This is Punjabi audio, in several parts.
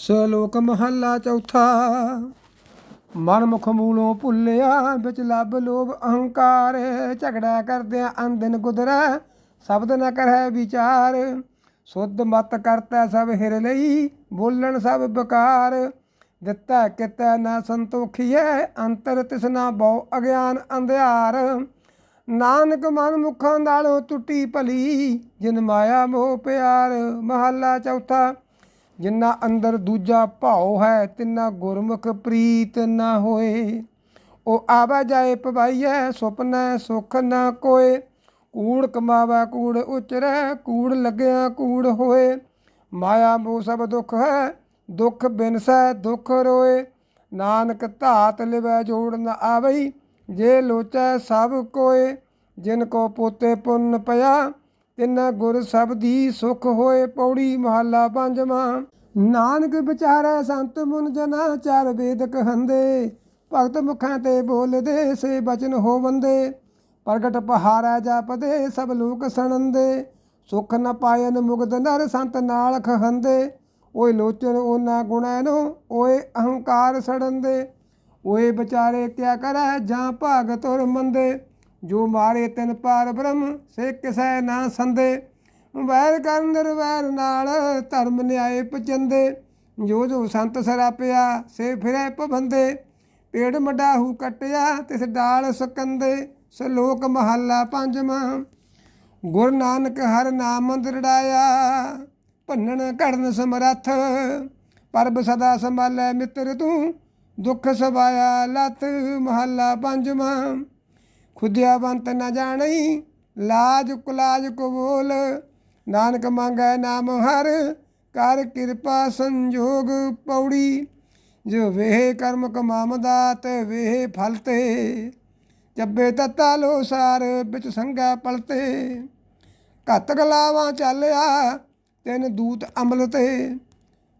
ਸ਼ਲੋਕ ਮਹੱਲਾ ਚੌਥਾ। ਮਨ ਮੁਖ ਮੂਲੋਂ ਭੁੱਲਿਆ, ਵਿੱਚ ਲੱਭ ਲੋਭ ਅਹੰਕਾਰ। ਝਗੜਾ ਕਰਦਿਆਂ ਅੰਦਨ ਗੁਦਰੈ, ਸ਼ਬਦ ਨ ਕਰੈ ਵਿਚਾਰ। ਸੁਧ ਮਤ ਕਰਤਾ ਸਭ ਹਿਰ ਲਈ, ਬੋਲਣ ਸਭ ਬਕਾਰ। ਦਿੱਤਾ ਕਿਤੈ ਨਾ ਸੰਤੋਖੀਐ, ਅੰਤਰ ਤਿਸਨਾ ਬਹੁ ਅਗਿਆਨ ਅੰਧਿਆਰ। ਨਾਨਕ ਮਨ ਮੁਖਾਂ ਨਾਲੋਂ ਟੁੱਟੀ ਭਲੀ, ਜਿਨ ਮਾਇਆ ਮੋਹ ਪਿਆਰ। ਮਹੱਲਾ ਚੌਥਾ ਜਿੰਨਾ ਅੰਦਰ ਦੂਜਾ ਭਾਉ ਹੈ, ਤਿੰਨਾ ਗੁਰਮੁਖ ਪ੍ਰੀਤ ਨਾ ਹੋਏ। ਉਹ ਆਵਾ ਜਾਏ ਪਵਾਈਐ ਸੁਪਨਾ ਸੁਖ ਨਾ ਕੋਏ। ਕੂੜ ਕਮਾਵਾ, ਕੂੜ ਉਚਰੈ, ਕੂੜ ਲੱਗਿਆ ਕੂੜ ਹੋਏ। ਮਾਇਆ ਮੋਹ ਸਭ ਦੁੱਖ ਹੈ, ਦੁੱਖ ਬਿਨਸੈ ਦੁੱਖ ਰੋਏ। ਨਾਨਕ ਧਾਤ ਲਿਵੈ ਜੋੜ ਨ ਆਵਈ, ਜੇ ਲੋਚੈ ਸਭ ਕੋਏ। ਜਿਨ ਕੋ ਪੋਤੇ ਪੁੰਨ ਪਿਆ ਤਿਨ ਗੁਰ ਸਭ ਦੀ ਸੁਖ ਹੋਏ ਪੌੜੀ ਮਹੱਲਾ ਪੰਜਵਾਂ। ਨਾਨਕ ਵਿਚਾਰੈ ਸੰਤ ਮੁਨ ਜਨਾ ਚਾਰ ਵੇਦ ਕਹੰਦੇ ਭਗਤ ਮੁਖਾਂ ਤੇ ਬੋਲਦੇ ਸੇ ਬਚਨ ਹੋਵੰਦੇ। ਪ੍ਰਗਟ ਪਹਾਰੈ ਜਪਦੇ ਸਭ ਲੋਕ ਸਣੰਦੇ। ਸੁਖ ਨ ਪਾਇਨ ਮੁਗਦ ਨਰ ਸੰਤ ਨਾਲ ਖਹੰਦੇ ਓਏ ਲੋਚਨ ਉਹਨਾਂ ਗੁਣੈ ਨੂੰ, ਓਏ ਅਹੰਕਾਰ ਸੜੰਦੇ। ਓਏ ਵਿਚਾਰੇ ਕਿਆ ਕਰੈ, ਜਾਂ ਭਾਗ ਤੁਰ ਮੰਦੇ। ਜੋ ਮਾਰੇ ਤਿਨ ਪਾਰ ਬ੍ਰਹਮ, ਸੇ ਕਿਸੈ ਨਾ ਸੰਦੇ। ਵੈਰ ਕਰਨ ਨਿਰਵੈਰ ਨਾਲ ਧਰਮ ਨਿਆਏ ਪਚੰਦੇ। ਜੋ ਜੋ ਸੰਤ ਸਰਾਪਿਆ, ਸੇ ਫਿਰੈ ਪਬੰਦੇ ਪੇੜ ਮਡਾਹੂ ਕਟਿਆ, ਤਿਸ ਡਾਲ ਸਕੰਦੇ। ਸ਼ਲੋਕ ਮਹੱਲਾ ਪੰਜਵਾਂ, ਗੁਰ ਨਾਨਕ ਹਰ ਨਾਮ ਦਰੜਾਇਆ। ਭੰਨਣ ਘੜਨ ਸਮਰੱਥ, ਪਰਬ ਸਦਾ ਸੰਭਾਲੈ ਮਿੱਤਰ ਤੂੰ। ਦੁੱਖ ਸਵਾਇਆ ਲਤ, ਮਹੱਲਾ ਪੰਜਵਾਂ। ਖੁਦਿਆ ਬੰਤ ਨ ਜਾਣਈ, ਲਾਜ ਕੁਲਾਜ ਕੋ ਬੋਲ ਨਾਨਕ ਮੰਗੈ ਨਾਮ ਹਰ, ਕਰ ਕਿਰਪਾ ਸੰਜੋਗ ਪੌੜੀ। ਜੋ ਵੇਹ ਕਰਮ ਕਮਾਮਦਾ ਤੇ ਵੇਹ ਫਲ ਤੇ। ਚੱਬੇ ਤਤਾ ਲੋ ਸਾਰ, ਵਿੱਚ ਸੰਗਾ ਪਲਤੇ ਘਤ ਗਲਾਵਾਂ ਚੱਲਿਆ, ਤਿੰਨ ਦੂਤ ਅਮਲ ਤੇ।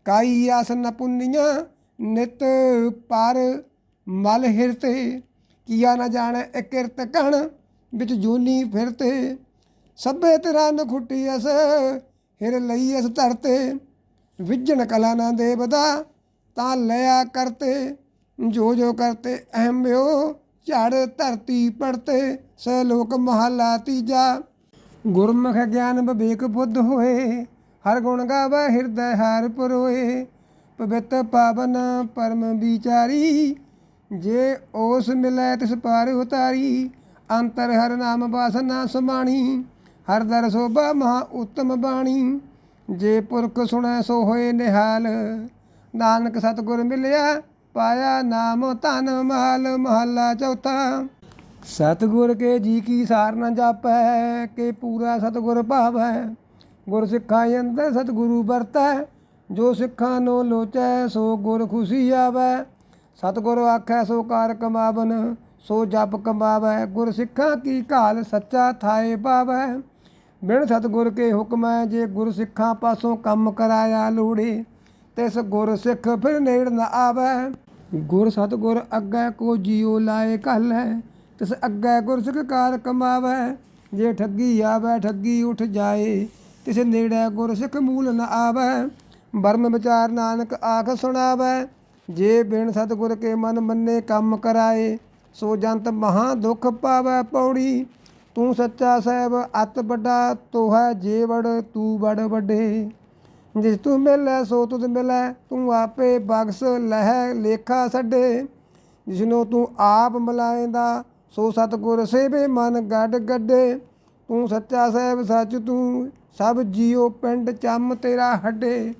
ਕਾਈ ਆਸ ਨਪੁੰਨੀਆਂ ਨਿਤ ਪਰ ਮਲ ਹਿਰਤੇ। ਕੀਆ ਨਾ ਜਾਣੈ ਇਕਿਰਤ ਕਣ ਵਿੱਚ ਜੂਨੀ ਫਿਰਤੇ। ਸਭੇ ਤੇਰਾ ਨਖੁੱਟੀ ਅਸ ਹਿਰ ਲਈ ਅਸ ਧਰਤੇ। ਵਿਜਣ ਕਲਾ ਨਾ ਦੇਵਦਾ ਤਾਂ ਲਿਆ ਕਰਤੇ। ਜੋ ਜੋ ਕਰਤੇ ਅਹਮਿਓ ਝੜ ਧਰਤੀ ਪੜਤੇ। ਸਲੋਕ ਮਹਲਾ ਤੀਜਾ। ਗੁਰਮੁਖ ਗਿਆਨ ਵਿਵੇਕ ਬੁੱਧ ਹੋਏ, ਹਰ ਗੁਣ ਗਾਵੇ, ਹਿਰਦੈ ਹਰ ਪਰੋਏ। ਪਵਿੱਤ ਪਾਵਨ ਪਰਮ ਵਿਚਾਰੀ ਜੇ ਉਸ ਮਿਲੈ ਤਿਸ ਪਾਰ ਉਤਾਰੀ, ਅੰਤਰ ਹਰ ਨਾਮ ਬਾਸਨਾ ਸਮਾਣੀ, ਹਰ ਦਰ ਸੋਭਾ ਮਹਾ ਉਤਮ ਬਾਣੀ। ਜੇ ਪੁਰਖ ਸੁਣੈ ਸੋ ਹੋਏ ਨਿਹਾਲ, ਨਾਨਕ ਸਤਿਗੁਰ ਮਿਲਿਆ ਪਾਇਆ ਨਾਮ ਧਨ ਮਾਲ ਮਹੱਲਾ ਚੌਥਾ। ਸਤਿਗੁਰ ਕੇ ਜੀ ਕੀ ਸਾਰ ਨ ਜਾਪੈ, ਕੇ ਪੂਰਾ ਸਤਿਗੁਰ ਭਾਵੈ। ਗੁਰ ਸਿੱਖਾਂ ਅੰਦਰ ਸਤਿਗੁਰੂ ਵਰਤੈ, ਜੋ ਸਿੱਖਾਂ ਨੂੰ ਲੋਚੈ ਸੋ ਗੁਰ ਖੁਸ਼ੀ ਆਵੈ। ਸਤਿਗੁਰ ਆਖੈ ਸੋ ਕਾਰ ਕਮਾਵਨ, ਸੋ ਜਪ ਕਮਾਵੈ, ਗੁਰ ਸਿੱਖਾਂ ਕੀ ਘਾਲ ਸੱਚਾ ਥਾਏ ਪਾਵੈ ਬਿਨ ਸਤਿਗੁਰ ਕੇ ਹੁਕਮੈ ਜੇ ਗੁਰ ਸਿੱਖਾਂ ਪਾਸੋਂ ਕੰਮ ਕਰਾਇਆ ਲੋੜੀ ਤਿਸ ਗੁਰ ਸਿੱਖ ਫਿਰ ਨੇੜ ਨ ਆਵੈ। ਗੁਰ ਸਤਿਗੁਰ ਅੱਗੇ ਕੋ ਜੀਉ ਲਾਏ ਘਲੈ ਤਿਸ ਅੱਗੇ ਗੁਰ ਸਿੱਖ ਕਾਰ ਕਮਾਵੈ। ਜੇ ਠੱਗੀ ਆਵੈ, ਠੱਗੀ ਉਠ ਜਾਏ, ਤਿਸ ਨੇੜੇ ਗੁਰ ਸਿੱਖ ਮੂਲ ਨ ਆਵੈ। ਬਰਮ ਵਿਚਾਰ ਨਾਨਕ ਆਖ ਸੁਣਾਵੈ ਜੇ ਬਿਨ ਸਤਿਗੁਰ ਕੇ ਮਨ ਮੰਨੇ ਕੰਮ ਕਰਾਏ, ਸੋ ਜੰਤ ਮਹਾ ਦੁਖ ਪਾਵੈ ਪੌੜੀ। ਤੂੰ ਸੱਚਾ ਸਹਿਬ ਅਤ ਵੱਡਾ, ਤੋਹੈ ਜੇ ਵੜ ਤੂੰ ਬੜ ਵੱਡੇ। ਜਿਸ ਤੂੰ ਮਿਲੈ, ਸੋ ਤੁਧ ਮਿਲੈ, ਤੂੰ ਆਪੇ ਬਖਸ ਲਹਿ ਲੇਖਾ ਛੱਡੇ ਜਿਸਨੂੰ ਤੂੰ ਆਪ ਮਲਾਏਂਦਾ, ਸੋ ਸਤਿਗੁਰ ਸੇਵੇ ਮਨ ਗੱਡ ਗੱਡੇ। ਤੂੰ ਸੱਚਾ ਸਹਿਬ ਸੱਚ ਤੂੰ, ਸਭ ਜੀਉ ਪਿੰਡ ਚੰਮ ਤੇਰਾ ਹੱਡੇ।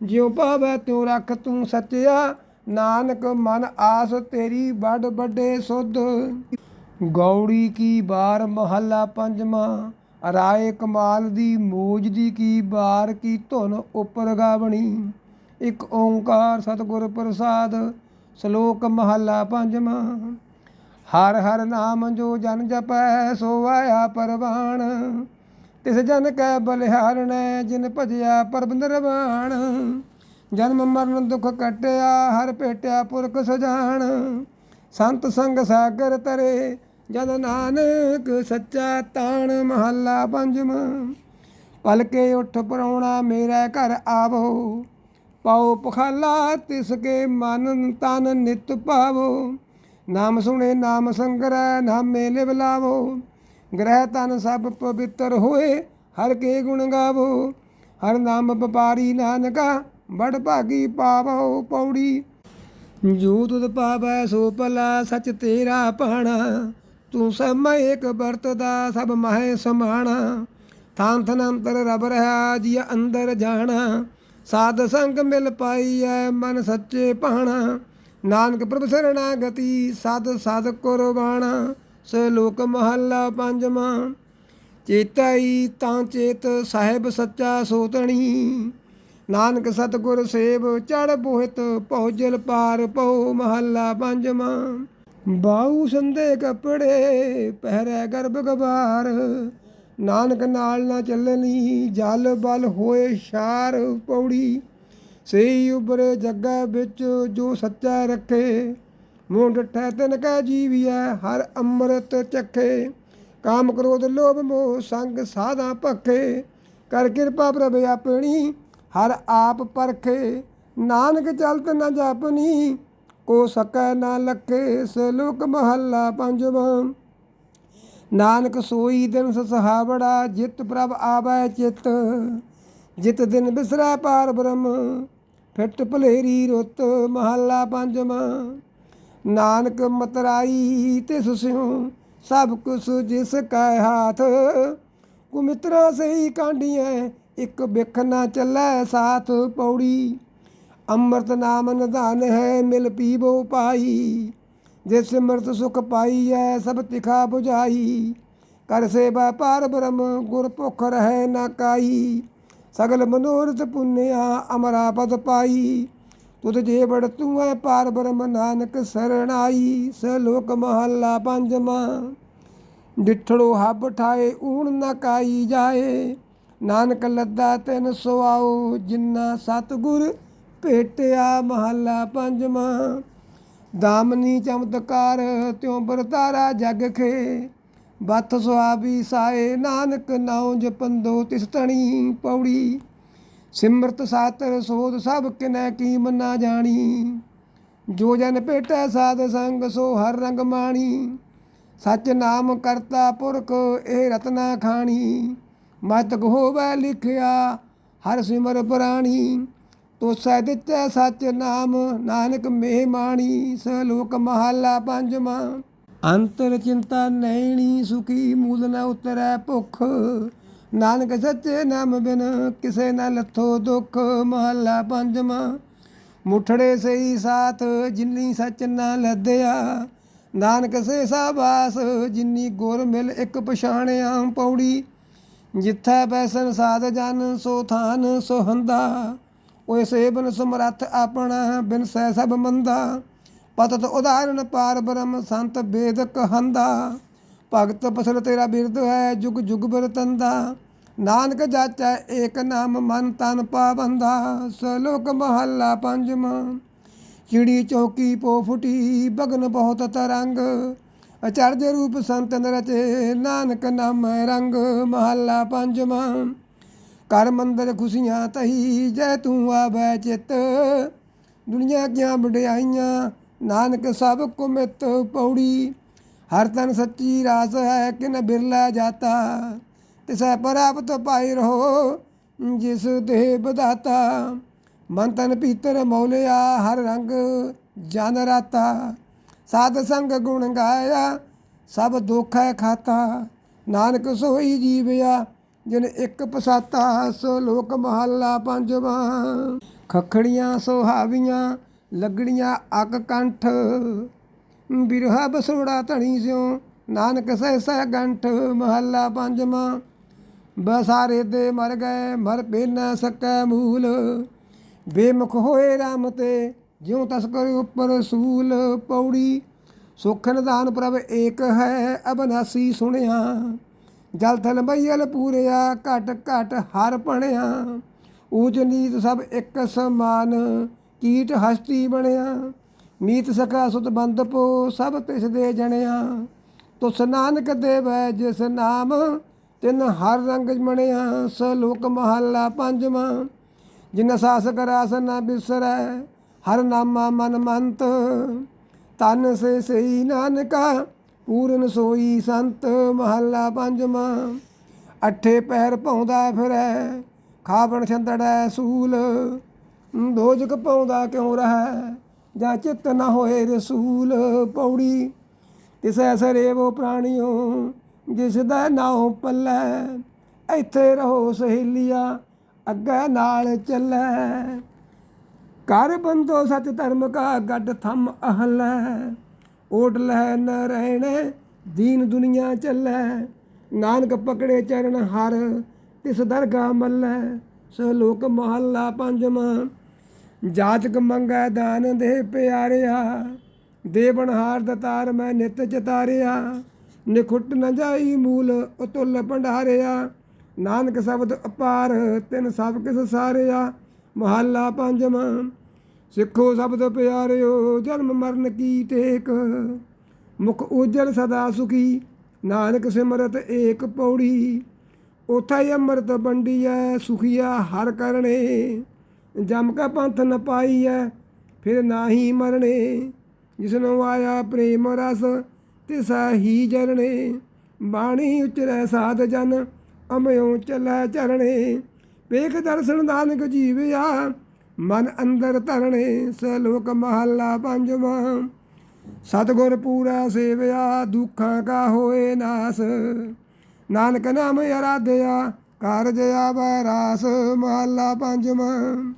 ਜਿਉ ਪਾਵੈ ਤਿਉ ਰੱਖ ਤੂੰ ਸੱਚਿਆ ਨਾਨਕ ਮਨ ਆਸ ਤੇਰੀ ਵੱਡ ਵੱਡੇ ਸੁਧ। ਗੌੜੀ ਕੀ ਬਾਰ ਮਹੱਲਾ ਪੰਜਵਾਂ, ਰਾਏ ਕਮਾਲ ਦੀ ਮੋਜ ਦੀ ਕੀ ਬਾਰ ਕੀ ਧੁਨ ਉਪਰ ਗਾਵਣੀ ਇੱਕ ਓੰਕਾਰ ਸਤਿਗੁਰ ਪ੍ਰਸਾਦ, ਸ਼ਲੋਕ ਮਹੱਲਾ ਪੰਜਵਾਂ। ਹਰ ਹਰ ਨਾਮ ਜੋ ਜਨ ਜਪੈ, ਸੋ ਆਇਆ ਪਰਵਾਣ। ਤਿਸ ਜਨ ਕੈ ਬਲਿਹਾਰਣੈ, ਜਿਨ ਭਜਿਆ ਪਰਬ ਨਿਰਵਾਣ। ਜਨਮ ਮਰਨ ਦੁਖ ਕਟਿਆ, ਹਰ ਭੇਟਿਆ ਪੁਰਖ ਸਜਾਣ। ਸੰਤ ਸੰਗ ਸਾਗਰ ਤਰੇ ਜਦ ਨਾਨਕ ਸੱਚਾ ਤਾਣ ਮਹੱਲਾ ਪੰਜਵਾਂ ਪਲਕੇ ਉੱਠ ਪਰਉਣਾ ਮੇਰਾ ਘਰ ਆਵੋ ਪਾਓ ਪਖਾਲਾ ਤਿਸ ਕੇ ਮਨ ਤਨ ਨਿਤ ਪਾਵੋ। ਨਾਮ ਸੁਣੇ ਨਾਮ ਸੰਗਰੈ ਨਾਮੇ ਲਿਵ ਲਾਵੋ। ਗ੍ਰਹਿ ਤਨ ਸਭ ਪਵਿੱਤਰ ਹੋਏ, ਹਰ ਕੇ ਗੁਣ ਗਾਵੋ। ਹਰ ਨਾਮ ਵਪਾਰੀ ਨਾਨਕਾ ਬੜ ਭਾਗੀ ਪਾਵੋ ਪੌੜੀ। ਜੋ ਤੁਧ ਪਾਵੈ ਸੋ ਭਲਾ ਸਚ ਤੇਰਾ ਪਾਣਾ ਤੂੰ ਸਮੈ ਏਕ ਵਰਤਦਾ ਸਭ ਮਹਿ ਸਮਾਣਾ। ਥਾਨ ਥਨ ਅੰਤਰ ਰਬ ਰਹਾ ਜੀ ਅੰਦਰ ਜਾਣਾ। ਸਾਧ ਸੰਗ ਮਿਲ ਪਾਈਐ ਮਨ ਸੱਚੇ ਪਾਣਾ ਨਾਨਕ ਪ੍ਰਭ ਸਰਣਾਗਤੀ ਸਾਧ ਸਾਧ ਕੁਰਬਾਣਾ। ਸੇ ਲੋਕ ਮਹੱਲਾ ਪੰਜਵਾਂ। ਚੇਤਾਈ ਤਾਂ ਚੇਤ ਸਾਹਿਬ ਸੱਚਾ ਸੋਤਣੀ। ਨਾਨਕ ਸਤਗੁਰ ਸੇਵ ਚੜ ਬੋਹਿਤ ਪਹੁਜਲ ਪਾਰ ਪਉ ਮਹੱਲਾ ਪੰਜਵਾਂ। ਬਾਉ ਸੰਦੇ ਕਪੜੇ, ਪਹਿਰੇ ਗਰਭ ਗਵਾਰ। ਨਾਨਕ ਨਾਲ ਨਾ ਚੱਲਣੀ ਜਲ ਬਲ ਹੋਏ ਸ਼ਾਰ ਪੌੜੀ। ਸਹੀ ਉਬਰੇ ਜੱਗਾ ਵਿੱਚ ਜੋ ਸੱਚਾ ਰੱਖੇ। ਮੂੰਹ ਡਠੈ ਤਿਨ ਕੈ ਜੀਵੀਐ, ਹਰ ਅੰਮ੍ਰਿਤ ਚਖੇ। ਕਾਮ ਕ੍ਰੋਧ ਲੋਭ ਮੋਹ ਸੰਗ ਸਾਧਾ ਭਖੇ। ਕਰ ਕਿਰਪਾ ਪ੍ਰਭ ਆਪਣੀ ਹਰ ਆਪ ਪਰਖੇ, ਨਾਨਕ ਚਲਤ ਨ ਜਾਪਨੀ, ਕੋ ਸਕੈ ਨਾ ਲਖੇ ਸਲੋਕ ਮਹੱਲਾ ਪੰਜਵਾਂ। ਨਾਨਕ ਸੋਈ ਦਿਨ ਸਹਾਵੜਾ ਜਿਤ ਪ੍ਰਭ ਆਵੈ ਚਿਤ, ਜਿਤ ਦਿਨ ਬਿਸਰੈ ਪਾਰ ਬ੍ਰਹਮ, ਫਿੱਟ ਭਲੇਰੀ ਰੁੱਤ ਮਹੱਲਾ ਪੰਜਵਾਂ। ਨਾਨਕ ਮਤਰਾਈ ਤੇ ਸਿਉ, ਸਭ ਕੁਛ ਜਿਸ ਕੈ ਹਾਥ, ਕੁਮਿਤਰਾ ਸਹੀ ਕਾਂਡੀਆਂ ਇੱਕ ਬਿਖ ਨਾ ਚੱਲੈ ਸਾਥ ਪੌੜੀ। ਅੰਮ੍ਰਿਤ ਨਾਮ ਨਿਧਾਨ ਹੈ, ਮਿਲ ਪੀਵੋ ਪਾਈ ਜਿਸ ਸਿਮਰਤ ਸੁਖ ਪਾਈ ਪਾਈਐ ਸਭ ਤਿਖਾ 부ਝਾਈ ਕਰ ਸੇਵਾ ਪਾਰ ਬ੍ਰਹਮ, ਗੁਰ ਭੁਖ ਰਹਿ ਨਾ ਕਾਈ ਸਗਲ ਮਨੋਰਥ ਪੁੰਨਿਆ, ਅਮਰਾ ਪਦ ਪਾਈ। ਤੁਧ ਜੇ ਤੂੰ ਹੈ ਪਾਰ ਬ੍ਰਹਮ ਨਾਨਕ ਸਰਣਾਈ। ਸ ਲੋਕ ਮਹੱਲਾ ਪੰਜਵਾਂ ਡਿਠੜੋ ਹੱਬ ਠਾਏ, ਊਣ ਨਾ ਕਾਈ ਜਾਏ। ਨਾਨਕ ਲੱਦਾ ਤਿੰਨ ਸੁਆਓ ਜਿੰਨਾ ਸਤਗੁਰ ਭੇਟਿਆ ਮਹੱਲਾ ਪੰਜਵਾਂ। ਦਾਮਨੀ ਚਮਤਕਾਰ ਤਿਉ ਵਰਤਾਰਾ ਜਗ ਖੇ। ਬਤ ਸੁਆਬੀ ਸਾਏ, ਨਾਨਕ ਨਾਉ ਜਪੰਦੋ ਤਿਸ ਤਣੀ ਪੌੜੀ। ਸਿਮਰਤ ਸਾਤਰ ਸੋਧ ਸਭ ਕਿਨੈ ਕੀਮ ਨਾ ਜਾਣੀ। ਜੋ ਜਨ ਭੇਟੈ ਸਾਧ ਸੰਗ ਸੋ ਹਰ ਰੰਗ ਮਾਣੀ। ਸਚ ਨਾਮ ਕਰਤਾ ਪੁਰਖ, ਇਹ ਰਤਨਾ ਖਾਣੀ। ਮਤਕ ਹੋਵੇ ਲਿਖਿਆ, ਹਰ ਸਿਮਰ ਪ੍ਰਾਣੀ, ਤੋਸੈ ਦਿੱਤੈ ਸਚ ਨਾਮ, ਨਾਨਕ ਮਹਿਮਾਣੀ ਸਲੋਕ ਮਹੱਲਾ ਪੰਜਵਾਂ। ਅੰਤਰ ਚਿੰਤਾ ਨੈਣੀ, ਸੁਖੀ ਮੂਲ ਨ ਉਤਰੈ ਭੁਖ। ਨਾਨਕ ਸੱਚੇ ਨਾਮ ਬਿਨ ਕਿਸੇ ਨ ਲੱਥੋ ਦੁਖ। ਮਹੱਲਾ ਪੰਜਵਾਂ। ਮੁਠੜੇ ਸਈ ਸਾਥ, ਜਿਨੀ ਸਚ ਨ ਲੱਦਿਆ। ਨਾਨਕ ਸੇ ਸਾਬਾਸ ਜਿਨੀ ਗੁਰ ਮਿਲ ਇੱਕ ਪਛਾਣਿਆ ਪੌੜੀ। ਜਿੱਥੈ ਬੈਸਨ ਸਾਧ ਜਨ, ਸੋ ਥਾਨ ਸੋ ਹੰਦਾ। ਓਏ ਸੇਬਨ ਸਮਰੱਥ ਆਪਣਾ, ਬਿਨ ਸਹਿ ਸਭ ਮੰਦਾ। ਪਤਤ ਉਦਾਹਰਣ ਪਾਰ ਬ੍ਰਹਮ, ਸੰਤ ਵੇਦ ਕਹੰਦਾ। ਭਗਤ ਪਸਲ ਤੇਰਾ ਬਿਰਦ ਹੈ, ਜੁਗ ਜੁਗ ਬਰਤੰਦਾ ਨਾਨਕ ਜਾਚੈ ਏਕ ਨਾਮ, ਮਨ ਤਨ ਪਾਵੰਦਾ। ਸਲੋਕ ਮਹੱਲਾ ਪੰਜਵਾਂ ਚਿੜੀ ਚੌਕੀ ਪੋ ਫੁਟੀ, ਬਗਨ ਬਹੁਤ ਤਰੰਗ। ਅਚਰਜ ਰੂਪ ਸੰਤਨ ਰਚੇ ਨਾਨਕ ਨਾਮ ਰੰਗ ਮਹੱਲਾ ਪੰਜਵਾਂ। ਕਰ ਮੰਦਰ ਖੁਸ਼ੀਆਂ ਤਹੀ, ਜੈ ਤੂੰ ਆਵੈ ਚਿਤ। ਦੁਨੀਆ ਕਿਆਂ ਵਡਿਆਈਆਂ, ਨਾਨਕ ਸਭ ਕੁਮਿਤ ਪੌੜੀ। ਹਰ ਤਨ ਸੱਚੀ ਰਾਸ ਹੈ, ਕਿਨ ਬਿਰਲਾ ਜਾਤਾ। ਤਿਸੈ ਪ੍ਰਾਪਤ ਪਾਈ ਰਹੋ, ਜਿਸ ਦੇਹ ਬਦਾਤਾ ਮਨ ਤਨ ਪੀਤਰ ਮੌਲਿਆ, ਹਰ ਰੰਗ ਜਨ ਰਾਤਾ। ਸਾਧ ਸੰਗ ਗੁਣ ਗਾਇਆ, ਸਭ ਦੁੱਖ ਹੈ ਖਾਤਾ, ਨਾਨਕ ਸੋਈ ਜੀਵਿਆ, ਜਿਨ ਇੱਕ ਪਸਾਤਾ, ਸੋ ਲੋਕ ਮਹੱਲਾ ਪੰਜਵਾਂ। ਖਖੜੀਆਂ ਸੁਹਾਵੀਆਂ, ਲੱਗੜੀਆਂ ਅਕ ਕੰਠ। ਬਿਰਹਾ ਬਸੋੜਾ ਧਣੀ ਸਿਓ ਨਾਨਕ ਸਹਿ ਸਹਿ ਗੰਠ, ਮਹੱਲਾ ਪੰਜਵਾਂ। ਬਸਾਰੇ ਦੇ ਮਰ ਗਏ, ਮਰ ਪੇ ਨਾ ਸਕੈ ਮੂਲ। ਬੇਮੁਖ ਹੋਏ ਰਾਮ ਤੇ ਜਿਉ ਤਸਕਰ ਉੱਪਰ ਸੂਲ ਪੌੜੀ, ਸੁਖ ਨਿਦਾਨ ਪ੍ਰਭ ਏਕ ਹੈ ਅਬਨਾਸੀ ਸੁਣਿਆ। ਜਲ ਥਲ ਮਈਲ ਪੂਰਿਆ, ਘਟ ਘਟ ਹਰ ਪਣਿਆ। ਊਜ ਨੀਤ ਸਭ ਇੱਕ ਸਮਾਨ, ਕੀਟ ਹਸਤੀ ਬਣਿਆ। ਮੀਤ ਸਕਾ ਸੁਤ ਬੰਦ ਪੋ, ਸਭ ਤਿਸ ਦੇ ਜਣਿਆ। ਤੁਸ ਨਾਨਕ ਦੇਵੈ ਜਿਸ ਨਾਮ, ਤਿਨ ਹਰ ਰੰਗ ਮਣਿਆ। ਸਲੋਕ ਮਹੱਲਾ ਪੰਜਵਾਂ, ਜਿਨ ਸਾਸ ਕਰਾਸ ਨ ਬਿਸਰੈ ਹਰ ਨਾਮਾ ਮਨ ਮੰਤ ਤਨ ਸੇ ਸਈ ਨਾਨਕਾ, ਪੂਰਨ ਸੋਈ ਸੰਤ ਮਹੱਲਾ ਪੰਜਵਾਂ। ਅੱਠੇ ਪੈਰ ਪਾਉਂਦਾ ਫਿਰੈ, ਖਾਵਣ ਛੰਦੜੈ ਸੂਲ। ਦੋਜਕ ਪਾਉਂਦਾ ਕਿਉਂ ਰਹੈ, ਜਾਂ ਚਿੱਤ ਨਾ ਹੋਏ ਰਸੂਲ। ਪੌੜੀ, ਤਿਸੈ ਸਰੇਵੋ ਪ੍ਰਾਣਿਓ, ਜਿਸ ਦਾ ਨਾਉ ਪੱਲੇ, ਇੱਥੇ ਰਹੋ ਸਹੇਲੀਆਂ, ਅੱਗੇ ਨਾਲ ਚੱਲੈ। ਕਰ ਬੰਦੋ ਸਚ ਧਰਮ ਕਾ ਗੱਡ ਥੰਮ ਅਹਲੈ ਓਟ ਲੈ ਨ ਰਹਿਣੇ, ਦੀਨ ਦੁਨੀਆ ਚੱਲੈ। ਨਾਨਕ ਪਕੜੇ ਚਰਨ ਹਰ, ਤਿਸ ਦਰਗਾ ਮੱਲੈ। ਸਲੋਕ ਲੋਕ ਮਹੱਲਾ ਪੰਜਵਾਂ, ਜਾਚਕ ਮੰਗੈ ਦਾਨ ਦੇ ਪਿਆਰਿਆ। ਦੇਵਨਹਾਰ ਦਤਾਰ ਮੈਂ ਨਿਤ ਚਤਾਰਿਆ। ਨਿਖੁੱਟ ਨ ਜਾਈ ਮੂਲ ਉਤੁਲ ਭੰਡਾਰਿਆ। ਨਾਨਕ ਸ਼ਬਦ ਅਪਾਰ, ਤਿਨ ਸਭ ਕਿਸ ਸਾਰਿਆ। ਮਹੱਲਾ ਪੰਜਵਾਂ ਸਿੱਖੋ ਸ਼ਬਦ ਪਿਆਰਿਓ, ਜਨਮ ਮਰਨ ਕੀ ਟੇਕ? ਮੁਖ ਉਜਲ ਸਦਾ ਸੁਖੀ, ਨਾਨਕ ਸਿਮਰਤ ਏਕ ਪੌੜੀ। ਉਥਾ ਹੀ ਅੰਮ੍ਰਿਤ ਵੰਡੀਐ ਸੁਖੀਆ ਹਰ ਕਰਨੇ। ਜਮ ਕਾ ਪੰਥ ਨ ਪਾਈਐ, ਫਿਰ ਨਾਹੀ ਮਰਨੇ। ਜਿਸਨੂੰ ਆਇਆ ਪ੍ਰੇਮ ਰਸ ਤੇ ਹੀ ਜਰਨੇ। ਬਾਣੀ ਉਚਰੈ ਸਾਧ ਜਨ ਅਮਿਓ ਚਲੈ ਚਰਣੇ ਵੇਖ ਦਰਸ਼ਨ ਨਾਨਕ ਜੀਵਿਆ ਮਨ ਅੰਦਰ ਧਰਣੇ ਸਲੋਕ ਮਹੱਲਾ ਪੰਜਵਾਂ। ਸਤਗੁਰ ਪੂਰਾ ਸੇਵਿਆ, ਦੁੱਖਾਂ ਕਾ ਹੋਏ ਨਾਸ। ਨਾਨਕ ਨਾਮ ਅਰਾਧਿਆ, ਕਾਰਜ ਆਵੈ ਰਾਸ। ਮਹੱਲਾ ਪੰਜਵਾਂ।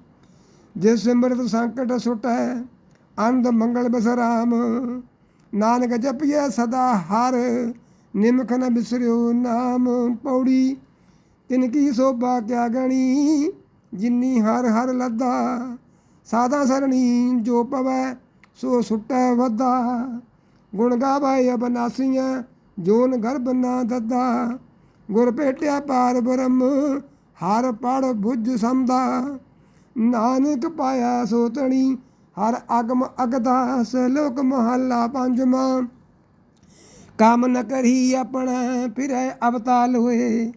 ਜਿਸ ਸਿਮਰਤ ਸੰਕਟ ਸੁਟੈ ਅੰਧ ਮੰਗਲ ਬਸਰਾਮ। ਨਾਨਕ ਜਪਿਐ ਸਦਾ ਹਰ, ਨਿਮਖ ਨ ਬਿਸਰਿਓ ਨਾਮ। ਪੌੜੀ, ਤਿਨ ਕੀ ਸੋਭਾ ਕਿਆ ਗਣੀ? ਜਿਨੀ ਹਰ ਹਰ ਲੱਦਾ, ਸਾਦਾ ਸਰਣੀ ਜੋ ਪਵੈ, ਸੋ ਸੁਟੈ ਵਧਾ। ਗੁਣ ਗਾਵੇ ਅਬਨਾਸੀਆਂ ਜੋਨ ਗਰਭ ਨਾ ਦੱਦਾ। ਗੁਰ ਭੇਟਿਆ ਪਾਰ ਬ੍ਰਹਮ ਹਰ ਪੜ ਬੁੱਝ ਸਮਦਾ ਨਾਨਕ ਪਾਇਆ ਸੋਤਣੀ ਹਰ ਅਗਮ ਅਗਦਾ, ਸਲੋਕ ਮਹੱਲਾ ਪੰਜਵਾਂ। ਕੰਮ ਨ ਕਰੀ ਆਪਣਾ, ਫਿਰੈ ਅਵਤਾਲ ਹੋਏ।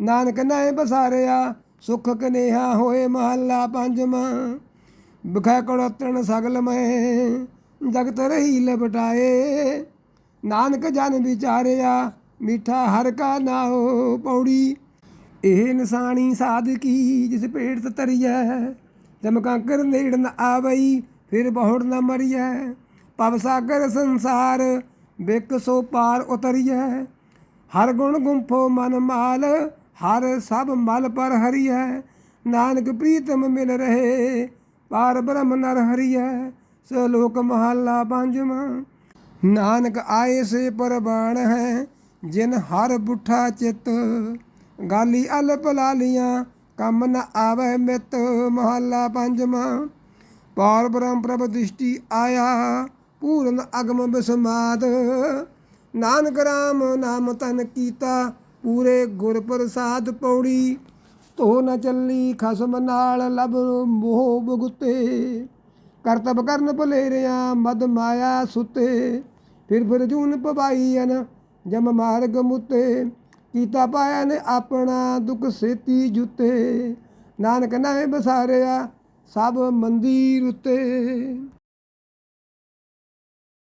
ਨਾਨਕ ਨੇ ਬਸਾਰਿਆ ਸੁਖ ਕਨੇਹਾ ਹੋਏ ਮਹੱਲਾ ਪੰਜਵਾਂ ਬਖੈ ਕੜੋਤਣ ਸਗਲ ਮੈਂ, ਜਗਤ ਰਹੀ ਲਪਟਾਏ। ਨਾਨਕ ਜਨ ਵਿਚਾਰਿਆ, ਮਿੱਠਾ ਹਰ ਕਾ ਨਾਉ ਪੌੜੀ। ਇਹ ਨਿਸ਼ਾਨੀ ਸਾਧਕੀ, ਜਿਸ ਪੇਟ ਤਰੀਐ ਜਮ ਕੰਕਰ ਨੇੜ ਨ ਆਵਈ, ਫਿਰ ਬਹੁੜ ਨ ਮਰੀਐ। ਪਵ ਸਾਗਰ ਸੰਸਾਰ, ਬਿਕ ਸੋ ਪਾਰ ਉਤਰੀਐ। ਹਰ ਗੁਣ ਗੁੰਫੋ ਮਨ ਮਾਲ ਹਰ ਸਭ ਮਲ ਪਰ ਹਰੀਐ ਨਾਨਕ ਪ੍ਰੀਤਮ ਮਿਲ ਰਹੇ ਪਾਰ ਬ੍ਰਹਮ ਨਰ ਹਰੀਐ ਸੋ ਲੋਕ ਮਹੱਲਾ ਪੰਜਵਾਂ ਨਾਨਕ ਆਏ ਸੇ ਪਰਬਾਣ ਹੈ ਜਿਨ ਹਰ ਬੁੱਠਾ ਚਿਤ ਗਾਲੀ ਅਲਪ ਲਾਲੀਆਂ ਕੰਮ ਨ ਆਵੇ ਮਿਤ ਮਹੱਲਾ ਪੰਜਵਾਂ ਪਾਰ ਬ੍ਰਹਮ ਪ੍ਰਭ ਦ੍ਰਿਸ਼ਟੀ ਆਇਆ ਪੂਰਨ ਅਗਮ ਬਿਸਮਾਦ ਨਾਨਕ ਰਾਮ ਨਾਮ ਤਨ ਕੀਤਾ ਪੂਰੇ ਗੁਰ ਪ੍ਰਸਾਦ ਪੌੜੀ, ਧੋ ਨ ਚੱਲੀ ਖਸਮ ਨਾਲ ਲਬ ਮੋਹ ਬਗੁੱਤੇ। ਕਰਤਬ ਕਰਨ ਭਲੇਰਿਆਂ ਮਦ ਮਾਇਆ ਸੁਤੇ, ਫਿਰ ਫਿਰ ਜੂਨ ਪਵਾਈਨ ਜਮ ਮਾਰਗ ਮੁਤੇ। ਕੀਤਾ ਪਾਇਆ ਨੇ ਆਪਣਾ ਦੁੱਖ ਸੇਤੀ ਜੁਤੇ। ਨਾਨਕ ਨਾਮੇ ਬਸਾਰਿਆ ਸਭ ਮੰਦੀ ਉਤੇ।